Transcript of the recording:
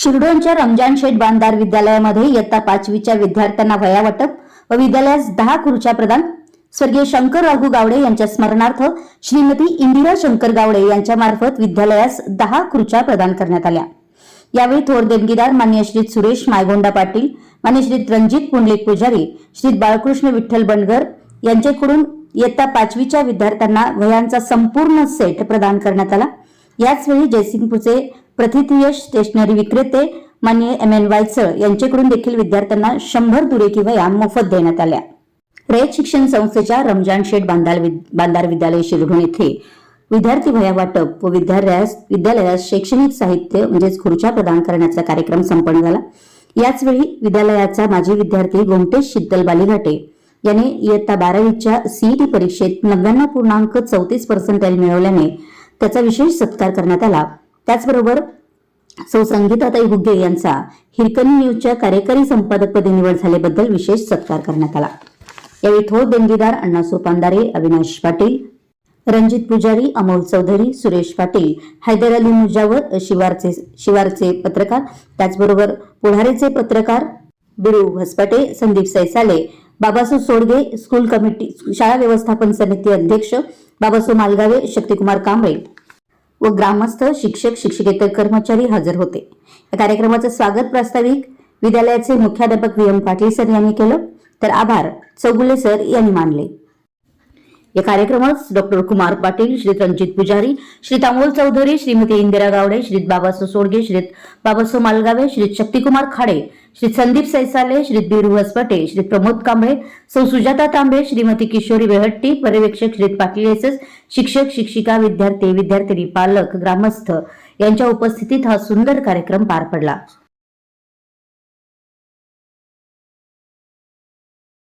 शिरडोनच्या रमजान शेठ बांधार विद्यालयामध्ये इयत्ता पाचवीच्या विद्यार्थ्यांना वया वाटप व विद्यालयास दहा खुर्च्या प्रदान. स्वर्गीय शंकर राघू गावडे यांच्या स्मरणार्थ श्रीमती इंदिरा शंकर गावडे यांच्या मार्फत विद्यालयास दहा खुर्च्या प्रदान करण्यात आल्या. यावेळी थोर देणगीदार मान्य श्री सुरेश मायगोंडा पाटील मान्य श्री रणजित पुंडलिक पुजारी श्री बाळकृष्ण विठ्ठल बंडगर यांच्याकडून इयत्ता पाचवीच्या विद्यार्थ्यांना वयांचा संपूर्ण सेट प्रदान करण्यात आला. याचवेळी जयसिंगपूरचे प्रथितयश स्टेशनरी विक्रेते मान्य एम एन वायचळ यांच्याकडून देखील विद्यार्थ्यांना शंभर दुरेकी वया मोफत देण्यात आल्या. रयत शिक्षण संस्थेच्या रमजान शेठ बांधार बांधार विद्यालय शिरढोण येथे विद्यार्थी वया वाटप व विद्यालयास विद्यालयास शैक्षणिक साहित्य म्हणजेच खुर्च्या प्रदान करण्याचा कार्यक्रम संपन्न झाला. याचवेळी विद्यालयाचा माजी विद्यार्थी गोमटेश शीतल बालिघाटे याने इयत्ता बारावीच्या सीईटी परीक्षेत नव्याण्णव पूर्णांक चौतीस पर्सेंटाईल मिळवल्याने त्याचा विशेष सत्कार करण्यात आला. त्याचबरोबर सौ संगीताताई हुग्गे यांचा हिरकणी न्यूजच्या कार्यकारी संपादकपदी निवड झाल्याबद्दल विशेष सत्कार करण्यात आला. यावेळी थोर देणगीदार अण्णासू पांदारे अविनाश पाटील रणजित पुजारी अमोल चौधरी सुरेश पाटील हैदर अली मुजावर शिवारचे शिवारचे पत्रकार त्याचबरोबर पुढारीचे पत्रकार बिरू हसपाटे संदीप सैसाले बाबासू सोडगे स्कूल कमिटी शाळा व्यवस्थापन समिती अध्यक्ष बाबासू मालगावे शक्तिकुमार कांबळे. व ग्रामस्थ शिक्षक शिक्षकेतर कर्मचारी हजर होते. या कार्यक्रमाचं स्वागत प्रास्ताविक विद्यालयाचे मुख्याध्यापक व्ही एम पाटील सर यांनी केलं. तर आभार. चौगुले सर यांनी मानले. या कार्यक्रमास डॉक्टर कुमार पाटील श्री रणजित पुजारी श्री तामोल चौधरी श्रीमती इंदिरा गावडे श्री बाबासो सोडगे श्री बाबासो मालगावे श्री शक्तिकुमार खाडे श्री संदीप सैसाले श्री बिरू हसपटे श्री प्रमोद कांबळे सौ सुजाता तांबे श्रीमती किशोरी वेहट्टी पर्यवेक्षक श्री पाटील शिक्षक शिक्षिका विद्यार्थी विद्यार्थिनी पालक ग्रामस्थ यांच्या उपस्थितीत हा सुंदर कार्यक्रम पार पडला.